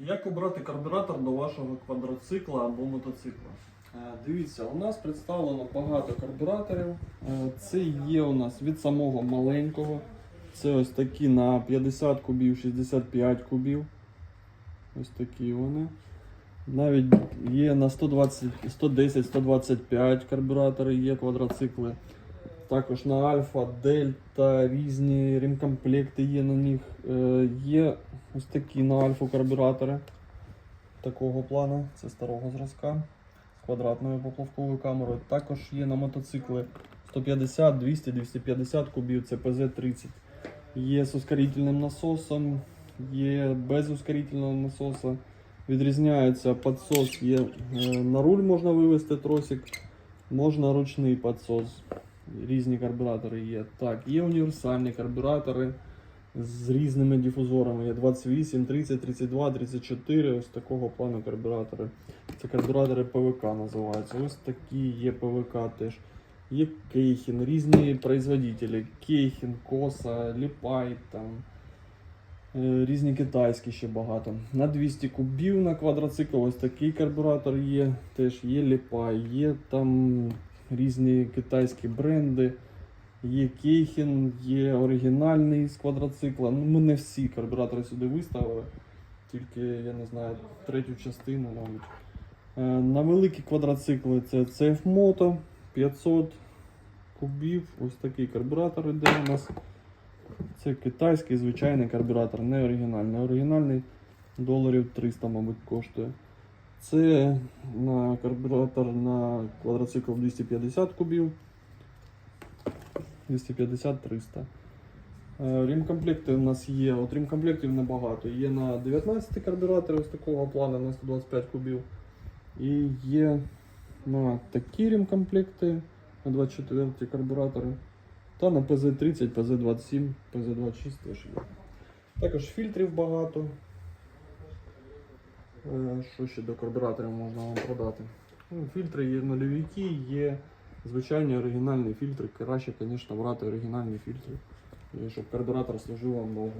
Як обрати карбюратор до вашого квадроцикла або мотоцикла? Е, Дивіться, у нас представлено багато карбюраторів. Е, Це є у нас від самого маленького. Це ось такі на 50 кубів, 65 кубів. Ось такі вони. Навіть є на 120, 110, 125 карбюратори, є квадроцикли. Також на Альфа, Дельта, різні ремкомплекти є на них. Е, Є ось такі на Альфу карбюратори такого плану, це старого зразка з квадратною поплавковою камерою. Також є на мотоцикли 150, 200, 250 кубів, це ПЗ-30. Є з ускорительним насосом, є без ускорительного насоса. Відрізняється підсос, є е, на руль можна вивести тросик, можна ручний підсос. Різні карбюратори є. Так, є універсальні карбюратори з різними дифузорами. Є 28, 30, 32, 34. Ось такого плану карбюратори. Це карбюратори ПВК називаються. Ось такі є ПВК теж. Є Кейхін, різні производителі. Кейхін, Коса, Ліпай, там. е, Різні китайські ще багато. На 200 кубів на квадроцикл ось такий карбюратор є. Теж є Ліпай, є там різні китайські бренди. Є Кейхін, є оригінальний з квадроцикла. Ну, ми не всі карбюратори сюди виставили, тільки, я не знаю, третю частину, мабуть. Е, На великі квадроцикли це CF Moto 500 кубів. Ось такий карбюратор іде у нас. Це китайський звичайний карбюратор, не оригінальний. Оригінальний доларів 300, мабуть, коштує. Це на карбюратор на квадроцикл 250 кубів. 250-300. Е, Рімкомплекти у нас є. От рімкомплектів небагато. Є на 19 карбюратори ось такого плану на 125 кубів. І є на такі рімкомплекти на 24 карбюратори. Та на PZ30, PZ27, PZ26 теж є. Також фільтрів багато. Е, Що ще до карбюраторів можна вам продати? Ну, фільтри є нульовики, є звичайні оригінальні фільтри. Краще, звісно, брати оригінальні фільтри, щоб карбюратор служив вам довго.